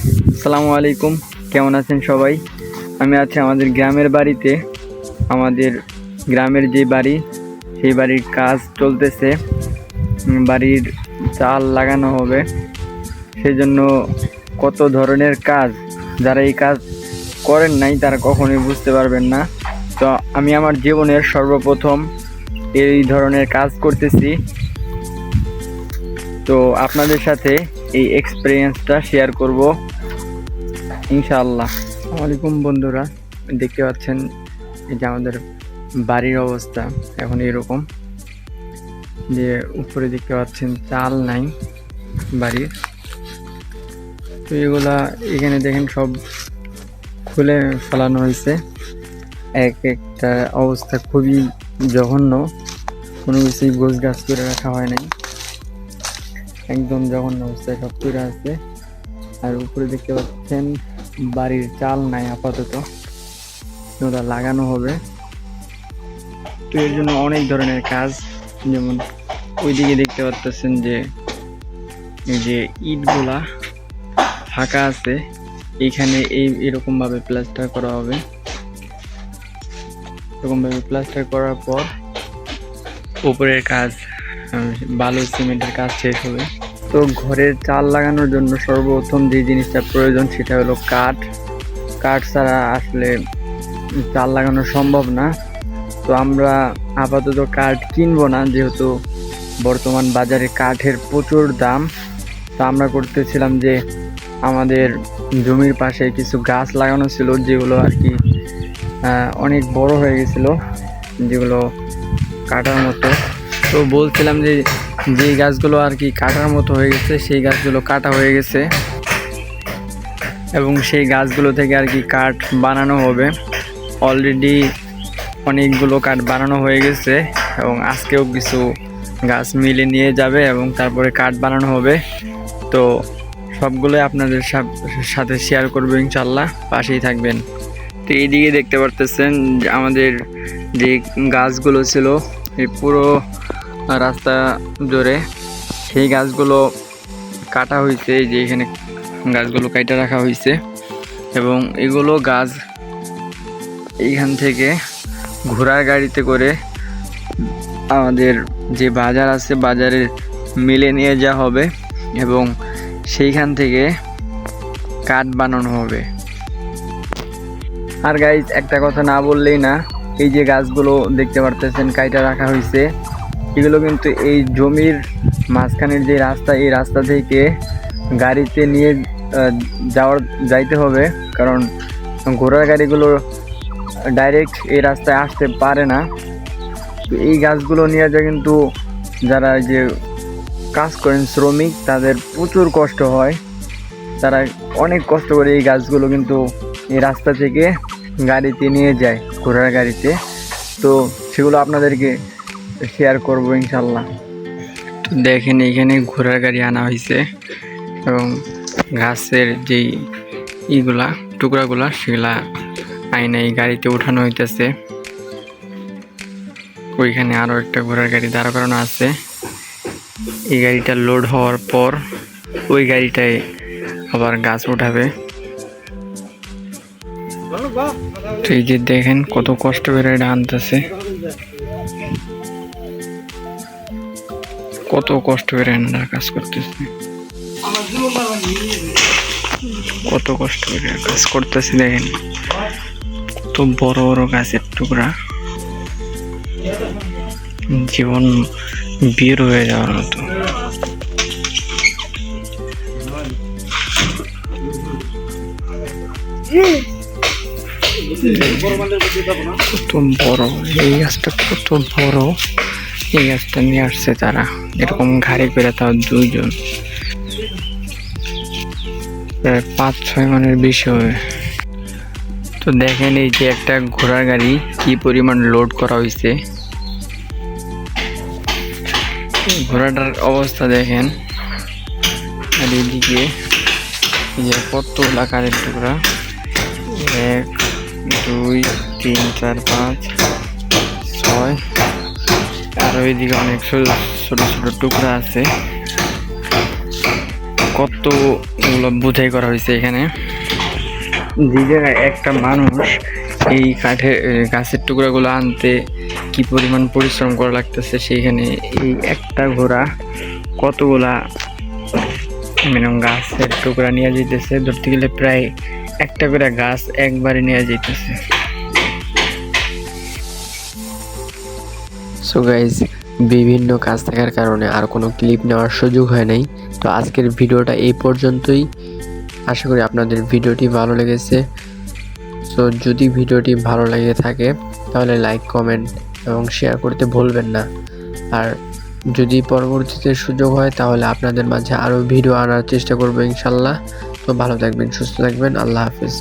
আসসালামু আলাইকুম। কেমন আছেন সবাই? আমি আছি আমাদের গ্রামের বাড়িতে। আমাদের গ্রামের যে বাড়ি, সেই বাড়ির কাজ চলতেছে। বাড়ির চাল লাগানো হবে। সেই জন্য কত ধরনের কাজ, যারা এই কাজ করেন নাই তারা কখনোই বুঝতে পারবেন না। তো আমি আমার জীবনের সর্বপ্রথম এই ধরনের কাজ করতেছি। তো আপনাদের সাথে এই এক্সপিরিয়েন্সটা শেয়ার করব। ইনশাআল্লাহ। আলাইকুম বন্ধুরা, দেখতে পাচ্ছেন যে আমাদের বাড়ির অবস্থা এখন এরকম। যে উপরে দেখতে পাচ্ছেন চাল নাই বাড়ির। তো এগুলা এখানে দেখেন সব খুলে ফেলানো হয়েছে। এক একটা অবস্থা খুবই জঘন্য। কোনো কিছুই গোছ গাছ করে রাখা হয় নাই। একদম জঘন্য অবস্থায় সব করে আছে আর উপরে দেখতে পাচ্ছেন বাড়ির চাল নাই আপাতত। ওটা লাগানো হবে। তো এর জন্য অনেক ধরনের কাজ, যেমন ওইদিকে দেখতে পাচ্ছেন যে যে ইটগুলা ফাঁকা আছে। এখানে এই এরকম ভাবে প্লাস্টার করা হবে। এরকম ভাবে প্লাস্টার করার পর উপরের কাজ বালু সিমেন্টের কাজ শেষ হবে। তো ঘরের চাল লাগানোর জন্য সর্বপ্রথম যে জিনিসটা প্রয়োজন সেটা হলো কাঠ। কাঠ ছাড়া আসলে চাল লাগানো সম্ভব না। তো আমরা আপাতত কাঠ কিনবো না, যেহেতু বর্তমান বাজারে কাঠের প্রচুর দাম। তো আমরা করতেছিলাম যে আমাদের জমির পাশে কিছু গাছ লাগানো ছিল, যেগুলো আর কি অনেক বড় হয়ে গেছিল, যেগুলো কাটার মতো। তো বলছিলাম যে যে গাছগুলো আর কি কাটার মতো হয়ে গেছে, সেই গাছগুলো কাটা হয়ে গেছে। এবং সেই গাছগুলো থেকে আর কি কাঠ বানানো হবে। অলরেডি অনেকগুলো কাঠ বানানো হয়ে গেছে এবং আজকেও কিছু গাছ মিলে নিয়ে যাবে এবং তারপরে কাঠ বানানো হবে। তো সবগুলোই আপনাদের সাথে শেয়ার করব ইনশাল্লাহ পাশেই থাকবেন। তো এইদিকে দেখতে পারতেছেন আমাদের যে গাছগুলো ছিল, এই পুরো রাস্তা জুড়ে সেই গাছগুলো কাটা হয়েছে যে এখানে গাছগুলো কাটা রাখা হয়েছে। এবং এগুলো গাছ এইখান থেকে ঘোড়ার গাড়িতে করে আমাদের যে বাজার আছে, বাজারে মিলে নিয়ে যাওয়া হবে এবং সেইখান থেকে কাঠ বানানো হবে। আর গাইজ একটা কথা না বললেই না, এই যে গাছগুলো দেখতে পারতেছেন, কাইটা রাখা হয়েছে। এগুলো কিন্তু এই জমির মাঝখানের যে রাস্তা, এই রাস্তা থেকে গাড়িতে নিয়ে যাওয়ার, যাইতে হবে। কারণ ঘোড়ার গাড়িগুলো ডাইরেক্ট এই রাস্তায় আসতে পারে না। এই গাছগুলো নিয়ে যা কিন্তু যারা যে কাজ করেন শ্রমিক, তাদের প্রচুর কষ্ট হয়। তারা অনেক কষ্ট করে এই গাছগুলো কিন্তু এই রাস্তা থেকে গাড়িতে নিয়ে যায়, ঘোড়ার গাড়িতে। তো সেগুলো আপনাদেরকে শেয়ার করব ইনশাল্লাহ। দেখেন, এখানে ঘোড়ার গাড়ি আনা হয়েছে এবং ঘাসের যেই ইগুলা, টুকরাগুলা, সেগুলা আইনে এই গাড়িতে উঠানো হইতেছে। ওইখানে আরও একটা ঘোড়ার গাড়ি দাঁড় করানো আছে। এই গাড়িটা লোড হওয়ার পর ওই গাড়িটায় আবার গাছ উঠাবে। এই যে দেখেন, কত কষ্ট করে এটা আনতেছে। কত কষ্ট করে এনারা কাজ করতেছে। কত কষ্ট করে কাজ করতেছে দেখেন। কত বড় বড় গাছের টুকরা। জীবন বের হয়ে যাওয়ার মতো। কত বড়, এই গাছটা কত বড়। এই গাছটা নিয়ে আসছে তারা। এরকম ঘাড়ে করে তাও দুইজন। প্রায় পাঁচ, ছয় মানের বেশি হবে। তো দেখেন এই যে একটা ঘোড়ার গাড়ি, কি পরিমাণ লোড করা হয়েছে ঘোড়াটার অবস্থা দেখেন। আর এদিকে যে কত লাকারের টুকরা। এক, দুই, তিন, চার, পাঁচ, ছয় আর ওইদিকে অনেক ছোট ছোট টুকরা আছে। কতগুলো বোঝাই করা হয়েছে এখানে? যে জায়গায় একটা মানুষ এই কাঠের গাছের টুকরাগুলো আনতে কি পরিমাণ পরিশ্রম করা লাগতেছে সেইখানে এই একটা ঘোড়া কতগুলা মানে গাছের টুকরা নিয়ে যেতেছে ধরতে গেলে প্রায় একটা করে গাছ একবারে নিয়ে যেতেছে সো গাইজ বিভিন্ন কাজ থাকার কারণে আর কোনো ক্লিপ নেওয়ার সুযোগ হয় নাই। তো আজকের ভিডিওটা এই পর্যন্তই। আশা করি আপনাদের ভিডিওটি ভালো লেগেছে। সো যদি ভিডিওটি ভালো লেগে থাকে, তাহলে লাইক কমেন্ট এবং শেয়ার করতে ভুলবেন না। আর যদি পরবর্তীতে সুযোগ হয়, তাহলে আপনাদের মাঝে আরও ভিডিও আনার চেষ্টা করব ইনশাল্লাহ। তো ভালো থাকবেন, সুস্থ থাকবেন। আল্লাহ হাফিজ।